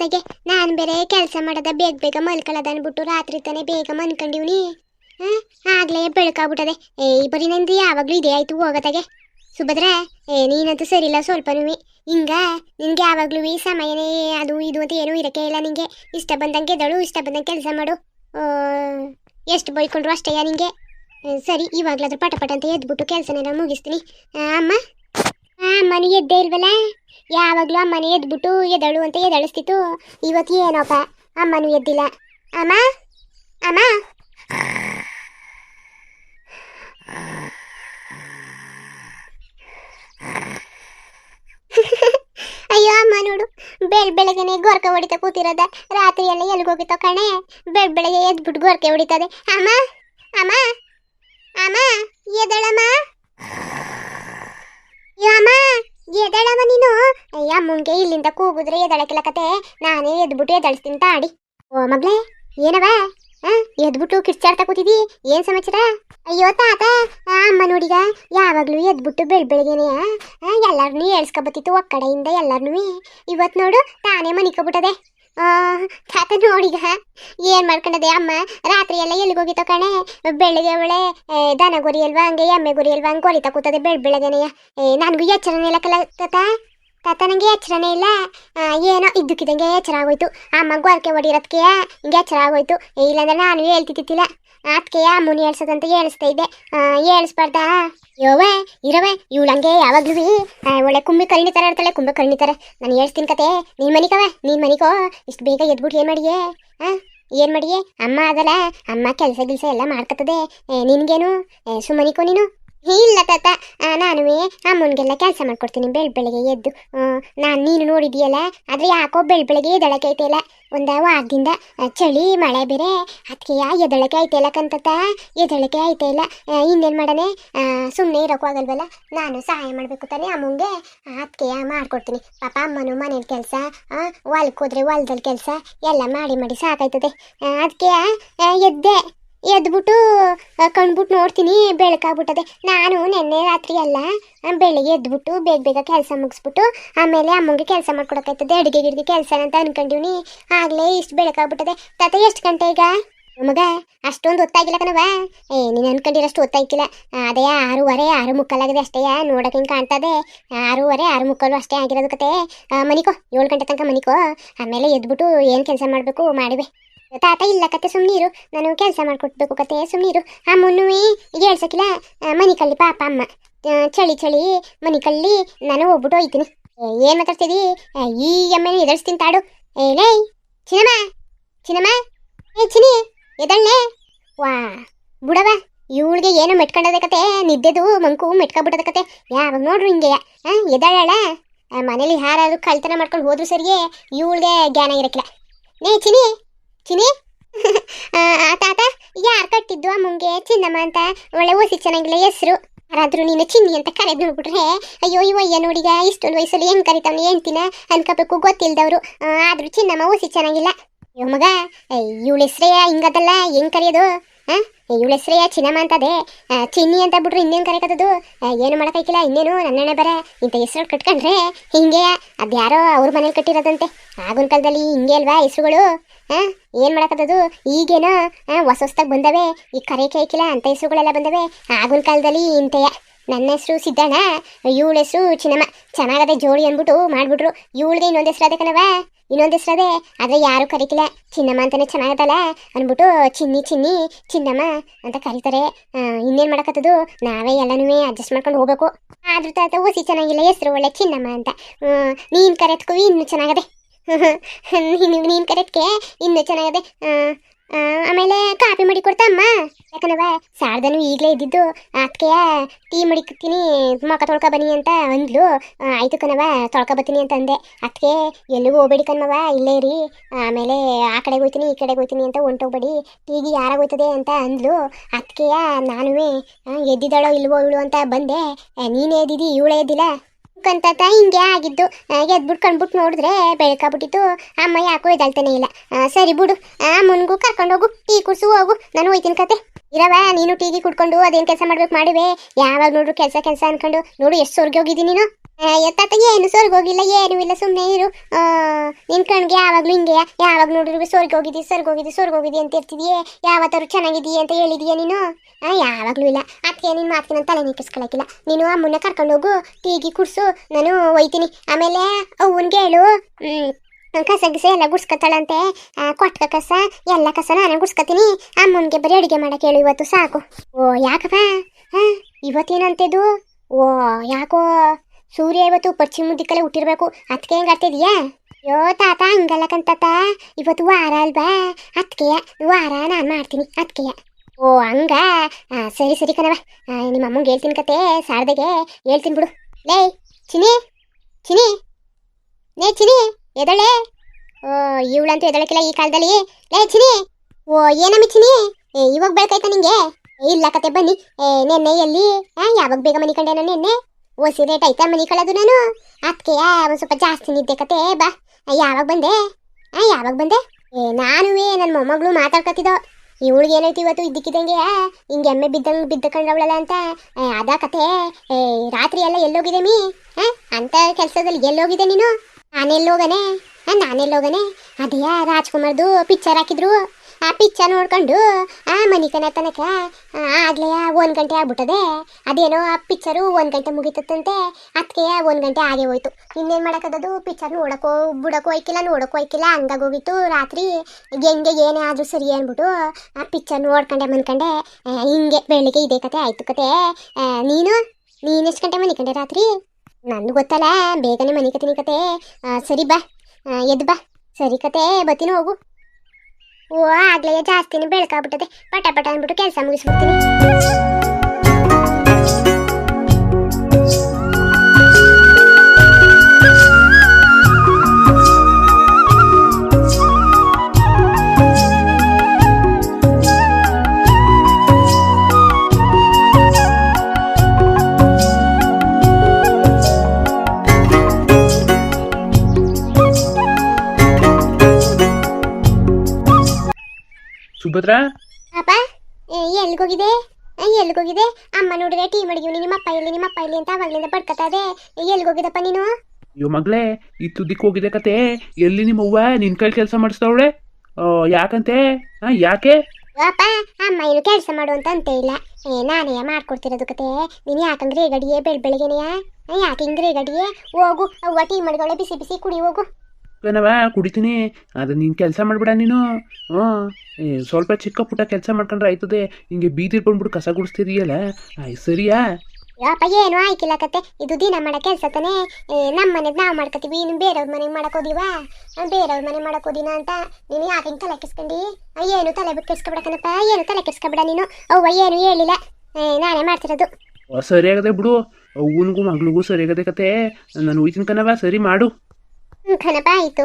ಹೋಗತ್ತಾಗೆ ನಾನು ಬೇರೆ ಕೆಲಸ ಮಾಡೋದ ಬೇಗ ಬೇಗ ಮಲ್ಕೊಳ್ಳೋದ ಅಂದ್ಬಿಟ್ಟು ರಾತ್ರಿ ತಾನೇ ಬೇಗ ಮನ್ಕೊಂಡಿವ್ನಿ ಹಾಂ, ಆಗಲೇ ಬೆಳಕಾಗ್ಬಿಟ್ಟದೆ. ಏ ಬರೀ ನಂದು ಯಾವಾಗಲೂ ಇದೇ ಆಯ್ತು ಹೋಗತ್ತಾಗೆ ಸುಭದ್ರ, ಏ, ನೀನಂತೂ ಸ್ವಲ್ಪ ಸ್ವಲ್ಪನೂ ಹಿಂಗ, ನಿನ್ಗೆ ಯಾವಾಗಲೂ ಈ ಸಮಯನೇ ಅದು ಇದು ಅಂತ ಏನೂ ಇರಕ್ಕೆ ಇಲ್ಲ ನಿಂಗೆ. ಇಷ್ಟ ಬಂದಂಗೆ ಎದಳು ಇಷ್ಟ ಬಂದಂಗೆ ಕೆಲಸ ಮಾಡು. ಎಷ್ಟು ಬೈಕೊಂಡ್ರು ಅಷ್ಟೇಯ ನಿಂಗೆ? ಸರಿ, ಇವಾಗ್ಲಾದ್ರೂ ಪಟ ಪಟ ಅಂತ ಎದ್ಬಿಟ್ಟು ಕೆಲಸನೆಲ್ಲ ಮುಗಿಸ್ತೀನಿ. ಅಮ್ಮ? ಆ, ಮನೆ ಎದ್ದೇ ಇಲ್ವಲ್ಲ? ಯಾವಾಗಲೂ ಅಮ್ಮನೇ ಎದ್ಬಿಟ್ಟು ಎದಳು ಅಂತ ಎದಳಿಸ್ತಿತ್ತು. ಇವತ್ತು ಏನೋಪ್ಪ ಅಮ್ಮನೂ ಎದ್ದಿಲ್ಲ. ಅಮ್ಮ? ಅಮ್ಮ? ಅಯ್ಯೋ ಅಮ್ಮ ನೋಡು. ಬೆಳ್ ಬೆಳಗ್ಗೆನೆ ಗೊರ್ಕೆ ಹೊಡಿತಾ ಕೂತಿರೋದ. ರಾತ್ರಿ ಎಲ್ಲ ಎಲ್ಗೋಗಿತ್ತೋ ಕಣೆ? ಬೆಳ್ ಬೆಳಗ್ಗೆ ಎದ್ಬಿಟ್ಟು ಗೋರ್ಕೆ ಹೊಡಿತದೆ. ಅಮ್ಮ? ಅಮ್ಮ ಎದಳಮ್ಮ ಅಯ್ಯೋ ಅಮ್ಮ ಎದಳಮ್ಮ ನೀನು ಅಮ್ಮಂಗೆ ಇಲ್ಲಿಂದ ಕೂಗುದ್ರೆ ಎದಳಕ್ಕಿಲ್ಲ ಕತೆ. ನಾನೇ ಎದ್ಬಿಟ್ಟು ಎದಳಿಸ್ತೀನಿ ತಾಡಿ. ಓ ಮಗ್ಲೆ ಏನವ? ಎದ್ಬಿಟ್ಟು ಕಿರ್ಚಾಡ್ತಾ ಕೂತಿದಿ? ಏನ್ ಸಮಾಚಾರ? ಅಯ್ಯೋ ತಾತ ಅಮ್ಮ ನೋಡಿಗ, ಯಾವಾಗ್ಲೂ ಎದ್ಬಿಟ್ಟು ಬೆಳ್ ಬೆಳಗ್ಗೆನೆ ಎಲ್ಲಾರನ್ನೂ ಏಳ್ಸ್ಕೊಬತ್ತಿತ್ತು ಒಕ್ಕಡೆಯಿಂದ ಎಲ್ಲಾರನ್ನೂ ಇವತ್ ನೋಡು, ತಾನೇ ಮನಿಕೊಬಿಟ್ಟದೆ. ತಾತ ನೋಡಿಗ, ಏನ್ ಮಾಡ್ಕೊಂಡದೆ ಅಮ್ಮ? ರಾತ್ರಿ ಎಲ್ಲ ಎಲ್ಲಿಗೋಗಿತ್ತೋ ಕಣೆ? ಬೆಳಿಗ್ಗೆ ಒಳ್ಳೆ ದನ ಗುರಿ ಅಲ್ವಾ, ಹಂಗೆ ಎಮ್ಮೆ ಗುರಿ ಅಲ್ವಾ, ಹಂಗೆ ಕೊರಿತಾ ಕೂತದೆ ಬೆಳ್ ಬೆಳಗ್ಗೆನೆಯ ನನಗೂ ಎಚ್ಚರನೇ ಇಲ್ಲ ಕಲ ತಾತ ತಾತ ನಂಗೆ ಎಚ್ಚರನೇ ಇಲ್ಲ. ಏನೋ ಇದ್ದಕ್ಕಿದ್ದಂಗೆ ಎಚ್ಚರ ಆಗೋಯ್ತು. ಆ ಮಗು ಅದಕ್ಕೆ ಹೊಡಿರೋದಕ್ಕೆ ಹಿಂಗೆ ಎಚ್ಚರ ಆಗೋಯ್ತು. ಇಲ್ಲಾಂದ್ರೆ ನಾನು ಹೇಳ್ತಿದ್ದಿಲ್ಲ ಅದಕ್ಕೆ ಅಮ್ಮನ ಹೇಳ್ಸೋದಂತ ಹೇಳಿಸ್ತಾ ಇದ್ದೆ. ಹೇಳಿಸ್ಬಾರ್ದಾ ಯೋವೆ ಇರವೆ ಇವಳಂಗೆ ಯಾವಾಗ್ಲೂ ಒಳ್ಳೆ ಕುಂಬಿ ಕರ್ಣಿ ಥರ ಇರ್ತಾಳೆ ಕುಂಬಿ ಕರ್ಣಿ ನಾನು ಹೇಳ್ತೀನಿ ಕತೆ. ನೀನ್ ಮನಿಕವ ನೀನ್ ಮನಿಕೋ. ಇಷ್ಟು ಬೇಗ ಎದ್ಬಿಟ್ಟು ಏನು ಮಾಡಿಯೇ? ಆ ಏನು ಮಾಡಿಯೇ? ಅಮ್ಮ ಅದಲ್ಲ. ಅಮ್ಮ ಕೆಲಸ ಗಿಲ್ಸ ಎಲ್ಲ ಮಾಡ್ಕತ್ತದೆ. ಏ, ನಿನ್ಗೇನು? ಸುಮ್ಮನಿಕೋ ನೀನು? ಇಲ್ಲ ತಾತ. ನಾನು ಅಮ್ಮನಿಗೆಲ್ಲ ಕೆಲಸ ಮಾಡ್ಕೊಡ್ತೀನಿ ಬೆಳ್, ಬೆಳಗ್ಗೆ ಎದ್ದು. ನಾನು ನೀನು ನೋಡಿದೀಯಲ್ಲ? ಆದರೆ ಯಾಕೋ ಬೆಳ್, ಬೆಳಗ್ಗೆ ಎದಳಕ್ಕೆ ಐತೆಲ್ಲ ಒಂದು ವಾರದಿಂದ ಚಳಿ, ಮಳೆ ಬೇರೆ. ಅದಕ್ಕೆ ಎದಳಕ್ಕೆ ಐತೆಲ್ಲ ಕಂತತ ಎದಳಕ್ಕೆ ಐತೆ ಇಲ್ಲ. ಇನ್ನೇನು ಮಾಡನೆ ಸುಮ್ಮನೆ ಇರೋಕ್ಕೂ ಆಗಲ್ವಲ್ಲ? ನಾನು ಸಹಾಯ ಮಾಡಬೇಕು ತಾನೇ ಅಮ್ಮಂಗೆ. ಅದಕ್ಕೆ ಮಾಡ್ಕೊಡ್ತೀನಿ. ಪಾಪ ಅಮ್ಮನು ಮನೇಲಿ ಕೆಲಸ ಹೊಲಕ್ಕೆ ಹೋದ್ರೆ ಹೊಲದಲ್ಲಿ ಕೆಲಸ ಎಲ್ಲ ಮಾಡಿ ಮಾಡಿ ಸಾಕಾಯ್ತದೆ. ಅದಕ್ಕೆ ಎದ್ದೆ. ಎದ್ಬಿಟ್ಟು ಕಣ್ಬಿಟ್ಟು ನೋಡ್ತೀನಿ ಬೆಳಕಾಗ್ಬಿಟ್ಟದೆ. ನಾನು ನಿನ್ನೆ ರಾತ್ರಿ ಎಲ್ಲ ಆ, ಬೆಳಿಗ್ಗೆ ಎದ್ಬಿಟ್ಟು ಬೇಗ ಬೇಗ ಕೆಲಸ ಮುಗಿಸ್ಬಿಟ್ಟು ಆಮೇಲೆ ಅಮ್ಮಂಗೆ ಕೆಲಸ ಮಾಡ್ಕೊಡಕ್ಕಾಯ್ತದೆ ಅಡುಗೆ ಗಿಡ್ಗೆ ಕೆಲಸ ಅಂತ ಅನ್ಕೊಂಡಿವ್ನಿ. ಆಗಲೇ ಇಷ್ಟು ಬೆಳಕಾಗ್ಬಿಟ್ಟದೆ. ತಾತ ಎಷ್ಟು ಗಂಟೆ ಈಗ? ಮಗ ಅಷ್ಟೊಂದು ಹೊತ್ತಾಗಿಲ್ಲ ಕಣವ ಏ ನೀನು ಅನ್ಕೊಂಡಿರೋಷ್ಟು ಹೊತ್ತಾಗಿಲ್ಲ ಅದೇ ಆರೂವರೆ ಆರು ಮುಕ್ಕಲಾಗಿದೆ ಅಷ್ಟೇ ನೋಡೋಕೆ ಹಿಂಗೆ ಕಾಣ್ತದೆ. ಆರೂವರೆ ಆರು ಮುಕ್ಕಲು ಅಷ್ಟೇ ಆಗಿರೋದು ಕತೆ. ಮನಿಕೋ ಏಳು ಗಂಟೆ ತನಕ ಮನಿಕೋ. ಆಮೇಲೆ ಎದ್ಬಿಟ್ಟು ಏನು ಕೆಲಸ ಮಾಡಬೇಕು ಮಾಡಿವೆ. ತಾತ ಇಲ್ಲ ಕತೆ ಸುಮ್ನೀರು. ನಾನು ಕೆಲಸ ಮಾಡ್ಕೊಟ್ಬೇಕು ಕತೆ ಸುಮ್ನೀರು. ಆ ಮುನ್ನುವಿ ಹೇಳ್ಸಕ್ಕಿಲ್ಲ ಮನಿ ಕಳ್ಳಿ ಪಾಪ ಅಮ್ಮ. ಚಳಿ ಚಳಿ ಮನಿ ಕಳ್ಳಿ ನಾನು ಹೋಗ್ಬಿಟ್ಟು ಹೋಯ್ತೀನಿ. ಏನು ಮಾತಾಡ್ತಿದಿ? ಈ ಅಮ್ಮನ ಎದರ್ಸ್ತೀನಿ ತಾಡು. ಏನೇ ಚಿನಮ್ಮ ಚಿನಮ್ಮ ಏ ಚಿನಿ ಎದಳ್ಳೆ ವಾ, ಬುಡವ, ಇವಳಿಗೆ ಏನು ಮೆಟ್ಕೊಂಡದ ಕತೆ? ನಿದ್ದೆದು ಮಂಕು ಮೆಟ್ಕೊಂಡ್ಬಿಟ್ಟದ ಕತೆ. ಯಾವಾಗ ನೋಡ್ರು ಹಿಂಗೆ ಎದಳಳ ಮನೇಲಿ ಯಾರಾದ್ರೂ ಕಳ್ತನ ಮಾಡ್ಕೊಂಡು ಹೋದ್ರು ಸರಿಯೇ, ಇವಳಿಗೆ ಜ್ಞಾನ ಇರಕ್ಕಿಲ್ಲ ನೇ ಚಿನಿ ಚಿನಿ ತಾತ, ಯಾರು ಕಟ್ಟಿದ್ದು ಅಮ್ಮಂಗೆ ಚಿನ್ನಮ್ಮ ಅಂತ? ಒಳ್ಳೆ ಓಸಿ ಚೆನ್ನಾಗಿಲ್ಲ ಹೆಸರು. ಯಾರಾದ್ರೂ ನೀನು ಚಿನ್ನಿ ಅಂತ ಕರೆದು ನೋಡ್ಬಿಟ್ರೆ ಅಯ್ಯೋ ಇವ ಅಯ್ಯ ನೋಡಿಗ ಇಷ್ಟೊಂದು ವಯಸ್ಸಲ್ಲಿ ಹೆಂಗ್ ಕರಿತಾವ್ನಿ ಹೆಂಡ್ತಿನ? ಅನ್ಕೋಬೇಕು, ಗೊತ್ತಿಲ್ದವ್ರು. ಆದ್ರೂ ಚಿನ್ನಮ್ಮ ಓಸಿ ಚೆನ್ನಾಗಿಲ್ಲ. ಅಯ್ಯೋ, ಮಗ ಇವಳ ಹೆಸ್ರೇ ಹಿಂಗದಲ್ಲ, ಹೆಂಗ್ ಕರೆಯೋದು? ಹಾ ಇವಳ ಹೆಸ್ರೇ ಚಿನ್ನಮ್ಮ ಅಂತದೆ. ಚಿನ್ನಿ ಅಂತ ಬಿಟ್ರೆ ಇನ್ನೇನ್ ಕರೆಕತ್ತದು ಏನು ಮಾಡೋಕ್ಕಾಗಿಲ್ಲ ಇನ್ನೇನು ನನ್ನಣ್ಣೆ ಬರ. ಇಂಥ ಹೆಸರು ಕಟ್ಕೊಂಡ್ರೆ ಹಿಂಗೆ ಅದ್ಯಾರೋ ಅವ್ರ ಮನೇಲಿ ಕಟ್ಟಿರೋದಂತೆ. ಆಗಿನ ಕಾಲದಲ್ಲಿ ಹಿಂಗೆ ಅಲ್ವಾ ಹೆಸ್ರುಗಳು? ಏನ್ ಮಾಡಕತ್ತದು? ಈಗೇನ ಹೊಸ ಹೊಸ್ದಾಗ ಬಂದವೆ. ಈ ಕರೆ ಕೇಕಿಲ್ಲ ಅಂತ ಹೆಸರುಗಳೆಲ್ಲ ಬಂದವೆ. ಆಗಿನ ಕಾಲದಲ್ಲಿ ಇಂತೆಯ. ನನ್ನ ಹೆಸರು ಸಿದ್ದಣ್ಣ, ಇವಳ ಹೆಸರು ಚಿನ್ನಮ್ಮ. ಚೆನ್ನಾಗದೆ ಜೋಡಿ ಅಂದ್ಬಿಟ್ಟು ಮಾಡ್ಬಿಟ್ರು. ಇವಳಿಗೆ ಇನ್ನೊಂದು ಹೆಸರು ಅದೇ ಕಣವ ಇನ್ನೊಂದು ಹೆಸರು ಅದೇ. ಆದ್ರೆ ಯಾರು ಕರಿತಿಲ್ಲ. ಚಿನ್ನಮ್ಮ ಅಂತಾನೆ ಚೆನ್ನಾಗದಲ್ಲ ಅಂದ್ಬಿಟ್ಟು ಚಿನ್ನಿ ಚಿನ್ನಿ, ಚಿನ್ನಮ್ಮ ಅಂತ ಕರೀತಾರೆ. ಇನ್ನೇನು ಮಾಡಕತ್ತದು? ನಾವೇ ಎಲ್ಲನೂ ಅಡ್ಜಸ್ಟ್ ಮಾಡ್ಕೊಂಡು ಹೋಗ್ಬೇಕು. ಆದ್ರೂ ತಾತ ಓಸಿ ಚೆನ್ನಾಗಿಲ್ಲ. ಹೆಸರು ಒಳ್ಳೆ ಚಿನ್ನಮ್ಮ ಅಂತ. ನೀನ್ ಇನ್ನೂ ಇನ್ನು ಚೆನ್ನಾಗದೆ. ನೀನು ನೀನು ಕರೆದಕ್ಕೆ ಇನ್ನೂ ಚೆನ್ನಾಗಿದೆ ಆಮೇಲೆ ಕಾಫಿ ಮಾಡಿ ಕೊಡ್ತಾ ಅಮ್ಮ. ಯಾಕಂದವ ಸಾರ್ದನು ಈಗಲೇ ಇದ್ದಿದ್ದು ಅದಕ್ಕೆ ಟೀ ಮಡಿಕ್ತೀನಿ ಮುಖ ತೊಳ್ಕ ಬನ್ನಿ ಅಂತ ಅಂದ್ಲು. ಆಯ್ತು ಕಣವ ತೊಳ್ಕ ಬತ್ತೀನಿ ಅಂತ ಅಂದೆ. ಅದಕ್ಕೆ ಎಲ್ಲಿಗೂ ಹೋಗ್ಬೇಡಿ ಕಣವ ಇಲ್ಲೇ ರೀ ಆಮೇಲೆ ಆ ಕಡೆಗೆ ಹೋಗ್ತೀನಿ, ಈ ಕಡೆಗೆ ಹೋಗ್ತೀನಿ ಅಂತ ಹೊಂಟೋಗ್ಬೇಡಿ. ಟೀಗೆ ಯಾರಾಗೋಯ್ತದೆ ಅಂತ ಅಂದ್ಲು. ಅದಕ್ಕೆ ನಾನು ಎದ್ದಿದ್ದಾಳೋ ಇಲ್ವೋ ಇಳು ಅಂತ ಬಂದೆ. ನೀನೇ ಎದ್ದಿದ್ದಿ ಇವಳೇ ಎದ್ದಿಲ್ಲ. ಕಂತಾತ ಹಿಂಗೆ ಆಗಿದ್ದು ಎದ್ಬಿಟ್ಟು ಕಣ್ಬಿಟ್ಟು ನೋಡಿದ್ರೆ ಬೆಳಕಾಗ್ಬಿಟ್ಟಿತ್ತು. ಅಮ್ಮ ಯಾಕೋ ಎದಳ್ತಾನೆ ಇಲ್ಲ. ಸರಿ ಬಿಡು. ಆ ಮುನ್ಗೂ ಕರ್ಕೊಂಡೋಗು ಟೀ ಕುಡ್ಸು, ಹೋಗು. ನಾನು ಹೋಯ್ತೀನಿ ಕತೆ. ಇರವ ನೀನು ಟೀಗಿ ಕುಡ್ಕೊಂಡು ಅದೇನು ಕೆಲಸ ಮಾಡ್ಬೇಕು ಮಾಡಿವೆ. ಯಾವಾಗ ನೋಡ್ರು ಕೆಲಸ ಕೆಲಸ ಅನ್ಕೊಂಡು. ನೋಡು, ಎಷ್ಟು ಸೋರ್ಗೆ ಹೋಗಿದ್ದೀನಿ ನೀನು. ಎತ್ತಾತ ಏನು ಸ್ವರ್ಗ ಹೋಗಿಲ್ಲ, ಏನು ಇಲ್ಲ ಸುಮ್ಮನೆ ಇರು. ನಿನ್ ಕಣ್ಗೆ ಯಾವಾಗ್ಲೂ ಹಿಂಗೆ, ಯಾವಾಗ ನೋಡಿದ್ರು ಸ್ವರ್ಗ ಹೋಗಿದ್ದಿ ಸ್ವರ್ಗ ಹೋಗಿದ್ದಿ ಸ್ವರ್ಗ ಹೋಗಿದ್ದಿ ಅಂತ ಇರ್ತಿದ್ಯೆ ಯಾವತ್ತಾರು ಚೆನ್ನಾಗಿದ್ದೀಯ ಅಂತ ಹೇಳಿದೀಯ ನೀನು? ಯಾವಾಗ್ಲೂ ಇಲ್ಲ. ಅದಕ್ಕೆ ನಿನ್ ಮಾತಿಗೆ ತಲೆ ನಿಕ್ಕಿಸ್ಕೊಳಕಿಲ್ಲ ನೀನು ಅಮ್ಮನ್ನ ಕರ್ಕೊಂಡು ಹೋಗು, ಟೀಗಿ ಕುಡ್ಸು, ನಾನು ಒಯ್ತೀನಿ. ಆಮೇಲೆ ಅವ್ವನ್ಗೆ ಹೇಳು ಕಸ ಗಿಸ ಎಲ್ಲ ಗುಡ್ಸ್ಕೊತಾಳಂತೆ. ಕೊಟ್ಕ ಕಸ, ಎಲ್ಲ ಕಸ ನಾನು ಗುಡ್ಸ್ಕೊತೀನಿ. ಅಮ್ಮನ್ಗೆ ಬರೀ ಅಡುಗೆ ಮಾಡಕ್ಕೆ ಹೇಳು, ಇವತ್ತು ಸಾಕು. ಓ, ಯಾಕಪ್ಪ? ಹಾ ಇವತ್ತೇನಂತಿದ್ದು ಓ, ಯಾಕೋ? ಸೂರ್ಯ ಇವತ್ತು ಪಶ್ಚಿಮ ದಿಕ್ಕಲ್ಲೇ ಹುಟ್ಟಿರ್ಬೇಕು. ಅದಕ್ಕೆ ಹೆಂಗೆ ಆಡ್ತಿದ್ಯಾ ಯೋ ತಾತ ಹಂಗಲ್ಲ ಕಂತಾತ ಇವತ್ತು ವಾರ ಅಲ್ವಾ? ಅದಕ್ಕೆ ವಾರ ನಾನು ಮಾಡ್ತೀನಿ. ಅದಕ್ಕೆ ಓ ಹಂಗ? ಸರಿ ಸರಿ ಕಣವ ನಿಮ್ಮ ಅಮ್ಮಂಗೆ ಹೇಳ್ತೀನಿ ಕತೆ. ಸಾರ್ದಗೆ ಹೇಳ್ತೀನಿ ಬಿಡು. ಲೇ ಚಿನಿ ಚಿನಿ ಲೇ ಚಿನಿ ಎದಳೆ ಓ ಇವಳಂತೂ ಎದಳಕ್ಕಿಲ್ಲ ಈ ಕಾಲದಲ್ಲಿ. ಲೇ ಚಿನಿ ಓ ಏನಮ್ಮ ಚಿನಿ ಇವಾಗ ಬೆಳಕಾಯ್ತಾ ನಿಂಗೆ? ಇಲ್ಲ ಕತೆ ಬನ್ನಿ. ಏ, ನೆನ್ನೆ ಎಲ್ಲಿ ಯಾವಾಗ ಬೇಗ ಮನಿ ಕಂಡೆ ನಾನು ನೆನ್ನೆ? ಓಸಿ ರೇಟ್ ಐತ ಮನಿ ಕಳೆದು ನಾನು. ಅದಕ್ಕೆ ಒಂದು ಸ್ವಲ್ಪ ಜಾಸ್ತಿ ನಿದ್ದೆ ಕತೆ ಬಾ. ಯಾವಾಗ ಬಂದೆ? ಆ, ಯಾವಾಗ ಬಂದೆ? ಏ ನಾನುವೇ ನನ್ನ ಮೊಮ್ಮಗಳು ಮಾತಾಡ್ಕತ್ತಿದ್ದೋ. ಇವಳಿಗೆ ಏನೈತಿ ಇವತ್ತು ಇದ್ದಕ್ಕಿದ್ದಂಗೆ ಹಿಂಗೆ ಎಮ್ಮೆ ಬಿದ್ದಂಗೆ ಬಿದ್ದ ಕಂಡವಳಲ್ಲ ಅಂತ ಅದ ಕತೆ. ಏ ರಾತ್ರಿ ಎಲ್ಲ ಎಲ್ಲೋಗಿದೆ ಮೀ? ಅಂತ ಕೆಲಸದಲ್ಲಿ ಎಲ್ಲೋಗಿದೆ ನೀನು? ನಾನೆಲ್ಲೋಗನೆ? ಹಾಂ ನಾನೆಲ್ಲೋಗನೆ? ಅದೇ ರಾಜ್ಕುಮಾರ್ದು ಪಿಕ್ಚರ್ ಹಾಕಿದ್ರು. ಆ ಪಿಚ್ಚ ನೋಡ್ಕೊಂಡು, ಆ ಮನಿಕನ ತನಕ ಆಗ್ಲೆಯ ಆಗ್ಲೇ ಒಂದು ಗಂಟೆ ಆಗ್ಬಿಟ್ಟದೆ. ಅದೇನೋ ಆ ಪಿಕ್ಚರು ಒಂದು ಗಂಟೆ ಮುಗಿತತ್ತಂತೆ. ಅದಕ್ಕೆ ಒಂದು ಗಂಟೆ ಆಗೇ ಹೋಯ್ತು. ಇನ್ನೇನು ಮಾಡೋಕ್ಕದದು? ಪಿಕ್ಚರ್ ನೋಡೋಕ್ಕೋ ಬಿಡೋಕ್ಕೋ ಹೋಯ್ಕಿಲ್ಲ, ನೋಡೋಕ್ಕೂ ಹೋಯ್ಕಿಲ್ಲ. ಹಂಗಾಗೋಗಿತ್ತು ರಾತ್ರಿ. ಹೆಂಗೆ ಏನೇ ಆದರೂ ಸರಿ ಅಂದ್ಬಿಟ್ಟು, ಆ ಪಿಕ್ಚರ್ ನೋಡ್ಕೊಂಡೆ, ಮನ್ಕಂಡೆ ಹಿಂಗೆ ಬೆಳಿಗ್ಗೆ ಇದೇ ಕತೆ ಆಯ್ತು ಕತೆ. ನೀನು? ನೀನು ಎಷ್ಟು ಗಂಟೆ ಮನಿಕಂಡೆ ರಾತ್ರಿ? ನಂದು ಗೊತ್ತಲ್ಲ, ಬೇಗನೆ ಮನಿಕತೀನಿ ಕತೆ. ಸರಿ ಬಾ. ಎದ್ದು ಬಾ. ಸರಿ ಕತೆ ಬತ್ತಿನ ಹೋಗು. ಓ ಆಗ್ಲೇ ಜಾಸ್ತಿನೇ ಬೆಳ್ಕಾಗ್ಬಿಟ್ಟದೆ. ಪಟ ಪಟ ಅಂದ್ಬಿಟ್ಟು ಕೆಲಸ ಮುಗಿಸ್ಬಿಡ್ತೀನಿ. ಸುಭದ್ರ? ಅಪ್ಪ ಎಲ್ಲಿಗೆ ಹೋಗಿದೆ ಅಮ್ಮ ನೋಡಿದ್ರೆ ಟೀ ಮಡಗಿವ್ನಿ ಅಪ್ಪ ಇಲ್ಲಿ ನಿಮ್ಮ ಅಪ್ಪ ಇಲ್ಲಿ ಅಂತ ಅವಾಗ್ಲಿಂದ ಪಡ್ಕತಾ ಇದೆ. ಎಲ್ಲಿಗೋಗಿದಪ್ಪ ನೀನು? ಅಯ್ಯೋ ಮಗಳೇ ಈ ತುದಿಕ್ ಹೋಗಿದೆ ಕತೆ. ಎಲ್ಲಿ ನಿಮ್ಮವ್ವ? ನಿನ್ ಕೈ ಕೆಲಸ ಮಾಡಿಸ್ತಾವಳೆ ಯಾಕಂತೆ? ಹಾ ಯಾಕೆ? ಅಪ್ಪ ಅಮ್ಮ ಏನು ಕೆಲಸ ಮಾಡು ಅಂತ ಅಂತ ಇಲ್ಲ. ಏ ನಾನೇ ಮಾಡ್ಕೊಡ್ತಿರೋದು ಕತೆ. ನೀನು ಯಾಕಂದ್ರೆ ಗಡಿಯೇ ಬೆಳ್ ಬೆಳಗ್ಗೆನೆಯ? ಯಾಕೆ ಹಿಂಗ್ರೆ ಗಡಿಯೇ? ಹೋಗು ಅವ್ವ ಟೀ ಮಡಗವಳೆ ಬಿಸಿ ಬಿಸಿ ಕುಡಿ ಹೋಗು. ಕಣವ ಕುಡಿತೀನಿ. ಅದು ನೀನು ಕೆಲಸ ಮಾಡಿಬಿಡ ನೀನು. ಹ್ಞೂ. ಸ್ವಲ್ಪ ಚಿಕ್ಕ ಪುಟ್ಟ ಕೆಲಸ ಮಾಡ್ಕೊಂಡ್ರೆ ಆಯ್ತದೆ. ಹಿಂಗೆ ಬೀದಿರ್ ಬಂದ್ಬಿಟ್ಟು ಕಸ ಗುಡಿಸ್ತಿದೀಯಲ್ಲ. ಆಯ್ ಸರಿಯಾ? ಯಾಪ ಏನು ಆಯ್ಕಿಲ್ಲ ಕತೆ. ಇದು ದಿನ ಮಾಡೋ ಕೆಲಸ ತಾನೇ. ನಮ್ಮ ಮನೆಗೆ ನಾವು ಮಾಡ್ಕೋತೀವಿ ಇನ್ನು ಬೇರೆಯವ್ರ ಮನೆಗೆ ಮಾಡಕೋದಿವ ಬೇರೆಯವ್ರ ಮನೆ ಮಾಡಕೋದಿನ ಅಂತ. ನೀನು ಯಾಕೆ ತಲೆ ಕೆಸ್ಕೊಂಡಿ ಏನು ತಲೆ ಕೆಸ್ಕೊಬಿಡಕನಪ್ಪ ಏನು ತಲೆ ಕೆಸ್ಕೊಬಿಡ ನೀನು. ಅವ್ವ ಏನು ಹೇಳಿಲ್ಲ. ಏ, ನಾನೇ ಮಾಡ್ತಿರೋದು. ಸರಿಯಾಗದೆ ಬಿಡು. ಅವ್ವನಿಗೂ ಮಗಳಿಗೂ ಸರಿಯಾಗದೆ ಕತೆ. ನಾನು ಹೋಯ್ತೀನಿ ಕಣವ ಸರಿ ಮಾಡು. ಹ್ಞೂ ಕಣಪ್ಪ ಆಯಿತು